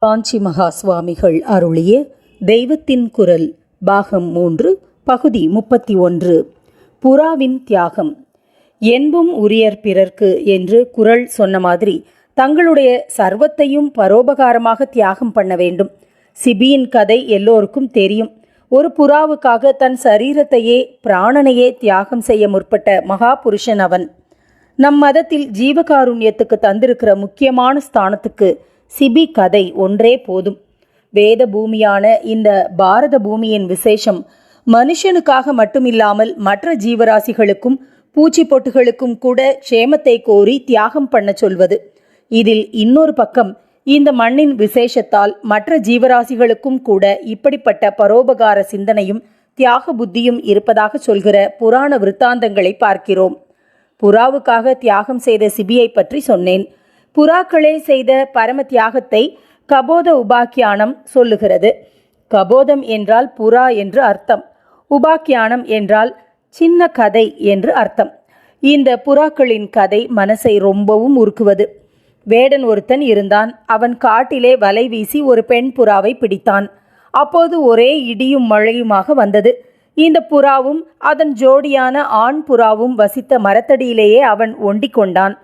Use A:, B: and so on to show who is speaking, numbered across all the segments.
A: காஞ்சி மகா சுவாமிகள் அருளிய தெய்வத்தின் குரல் பாகம் மூன்று பகுதி முப்பத்தி ஒன்று. புறாவின் தியாகம். என்பும் உரியர் பிறர்க்கு என்று குரல் சொன்ன மாதிரி தங்களுடைய சர்வத்தையும் பரோபகாரமாக தியாகம் பண்ண வேண்டும். சிபியின் கதை எல்லோருக்கும் தெரியும். ஒரு புறாவுக்காக தன் சரீரத்தையே பிராணனையே தியாகம் செய்ய முற்பட்ட மகா புருஷன் அவன். நம் மதத்தில் ஜீவகாருண்யத்துக்கு தந்திருக்கிற முக்கியமான ஸ்தானத்துக்கு சிபி கதை ஒன்றே போதும். வேத பூமியான இந்த பாரத பூமியின் விசேஷம் மனுஷனுக்காக மட்டுமில்லாமல் மற்ற ஜீவராசிகளுக்கும் பூச்சி பொட்டுகளுக்கும் கூட க்ஷேமத்தை கோரி தியாகம் பண்ண சொல்வது. இதில் இன்னொரு பக்கம் இந்த மண்ணின் விசேஷத்தால் மற்ற ஜீவராசிகளுக்கும் கூட இப்படிப்பட்ட பரோபகார சிந்தனையும் தியாக புத்தியும் இருப்பதாக சொல்கிற புராண விருத்தாந்தங்களை பார்க்கிறோம். புறாவுக்காக தியாகம் செய்த சிபியை பற்றி சொன்னேன். புறாக்களே செய்த பரம தியாகத்தை கபோத உபாக்கியானம் சொல்லுகிறது. கபோதம் என்றால் புறா என்று அர்த்தம். உபாக்கியானம் என்றால் சின்ன கதை என்று அர்த்தம். இந்த புறாக்களின் கதை மனசை ரொம்பவும் உருக்குவது. வேடன் ஒருத்தன் இருந்தான். அவன் காட்டிலே வலை வீசி ஒரு பெண் புறாவை பிடித்தான். அப்போது ஒரே இடியும் மழையுமாக வந்தது. இந்த புறாவும் அதன் ஜோடியான ஆண் புறாவும் வசித்த மரத்தடியிலேயே அவன் ஒண்டிக் கொண்டான்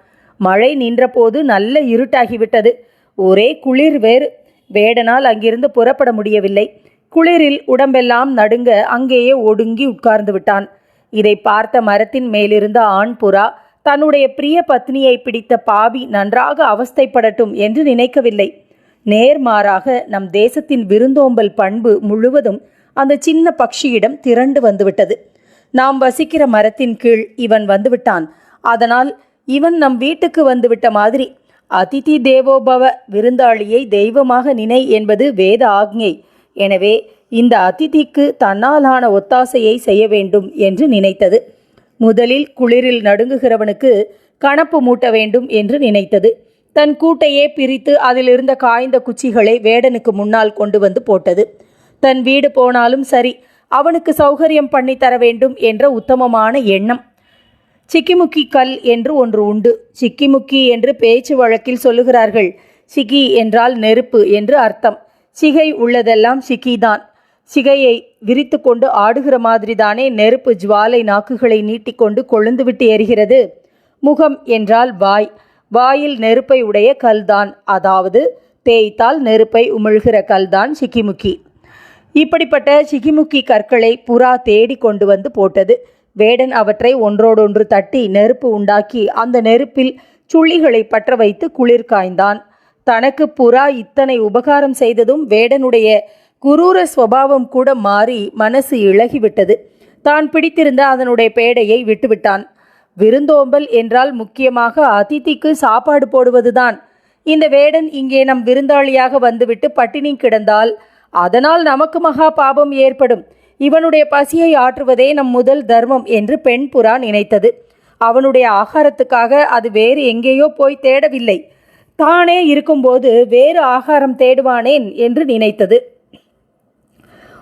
A: மழை நின்றபோது நல்ல இருட்டாகிவிட்டது. ஒரே குளிர் வேறு. வேடனால் அங்கிருந்து புறப்பட முடியவில்லை. குளிரில் உடம்பெல்லாம் நடுங்க அங்கேயே ஒடுங்கி உட்கார்ந்து விட்டான். இதை பார்த்த மரத்தின் மேலிருந்த ஆண் புறா தன்னுடைய பிரிய பத்னியை பிடித்த பாவி நன்றாக அவஸ்தைப்படட்டும் என்று நினைக்கவில்லை. நேர்மாறாக நம் தேசத்தின் விருந்தோம்பல் பண்பு முழுவதும் அந்த சின்ன பக்ஷியிடம் திரண்டு வந்துவிட்டது. நாம் வசிக்கிற மரத்தின் கீழ் இவன் வந்துவிட்டான். அதனால் இவன் நம் வீட்டுக்கு வந்துவிட்ட மாதிரி. அதிதி தேவோபவ விருந்தாளியை தெய்வமாக நினை என்பது வேத ஆக்ஞை. எனவே இந்த அதிதிக்கு தன்னாலான ஒத்தாசையை செய்ய வேண்டும் என்று நினைத்தது. முதலில் குளிரில் நடுங்குகிறவனுக்கு கணப்பு மூட்ட வேண்டும் என்று நினைத்தது. தன் கூட்டையே பிரித்து அதிலிருந்த காய்ந்த குச்சிகளை வேடனுக்கு முன்னால் கொண்டு வந்து போட்டது. தன் வீடு போனாலும் சரி அவனுக்கு சௌகரியம் பண்ணி தர வேண்டும் என்ற உத்தமமான எண்ணம். சிக்கிமுக்கி கல் என்று ஒன்று உண்டு. சிக்கிமுக்கி என்று பேச்சு வழக்கில் சொல்லுகிறார்கள். சிகி என்றால் நெருப்பு என்று அர்த்தம். சிகை உள்ளதெல்லாம் சிக்கிதான் சிகையை விரித்து கொண்டு ஆடுகிற மாதிரி தானே நெருப்பு ஜுவாலை நாக்குகளை நீட்டிக்கொண்டு கொழுந்துவிட்டு எரிகிறது. முகம் என்றால் வாய். வாயில் நெருப்பை உடைய கல்தான். அதாவது தேய்த்தால் நெருப்பை உமிழ்கிற கல்தான் சிக்கிமுக்கி. இப்படிப்பட்ட சிகிமுக்கி கற்களை புறா தேடி கொண்டு வந்து போட்டது. வேடன் அவற்றை ஒன்றோடொன்று தட்டி நெருப்பு உண்டாக்கி அந்த நெருப்பில் சுள்ளிகளை பற்ற வைத்து குளிர் காய்ந்தான். தனக்கு புறா இத்தனை உபகாரம் செய்ததும் வேடனுடைய குரூர ஸ்வபாவம் கூட மாறி மனசு இழகிவிட்டது. தான் பிடித்திருந்த அதனுடைய பேடையை விட்டுவிட்டான். விருந்தோம்பல் என்றால் முக்கியமாக அதிதிக்கு சாப்பாடு போடுவதுதான். இந்த வேடன் இங்கே நம் விருந்தாளியாக வந்துவிட்டு பட்டினி கிடந்தால் அதனால் நமக்கு மகா பாபம் ஏற்படும். இவனுடைய பசியை ஆற்றுவதே நம் முதல் தர்மம் என்று பெண் புறா நினைத்தது. அவனுடைய ஆகாரத்துக்காக அது வேறு எங்கேயோ போய் தேடவில்லை. தானே இருக்கும்போது வேறு ஆகாரம் தேடுவானேன் என்று நினைத்தது.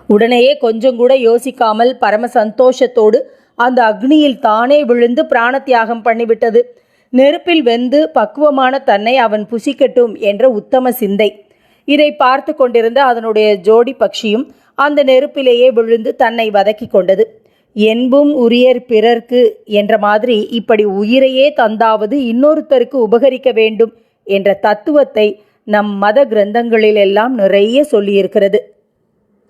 A: உடனேயே கொஞ்சம் கூட யோசிக்காமல் பரம சந்தோஷத்தோடு அந்த அக்னியில் தானே விழுந்து பிராணத்தியாகம் பண்ணிவிட்டது. நெருப்பில் வெந்து பக்குவமான தன்னை அவன் புசிக்கட்டும் என்ற உத்தம சிந்தை. இதை பார்த்து கொண்டிருந்த அதனுடைய ஜோடி பக்ஷியும் அந்த நெருப்பிலேயே விழுந்து தன்னை வதக்கி கொண்டது. என்பும் உரியர் பிறர்க்கு என்ற மாதிரி இப்படி உயிரையே தந்தாவது இன்னொருத்தருக்கு உபகரிக்க வேண்டும் என்ற தத்துவத்தை நம் மத கிரந்தங்களிலெல்லாம் நிறைய சொல்லியிருக்கிறது.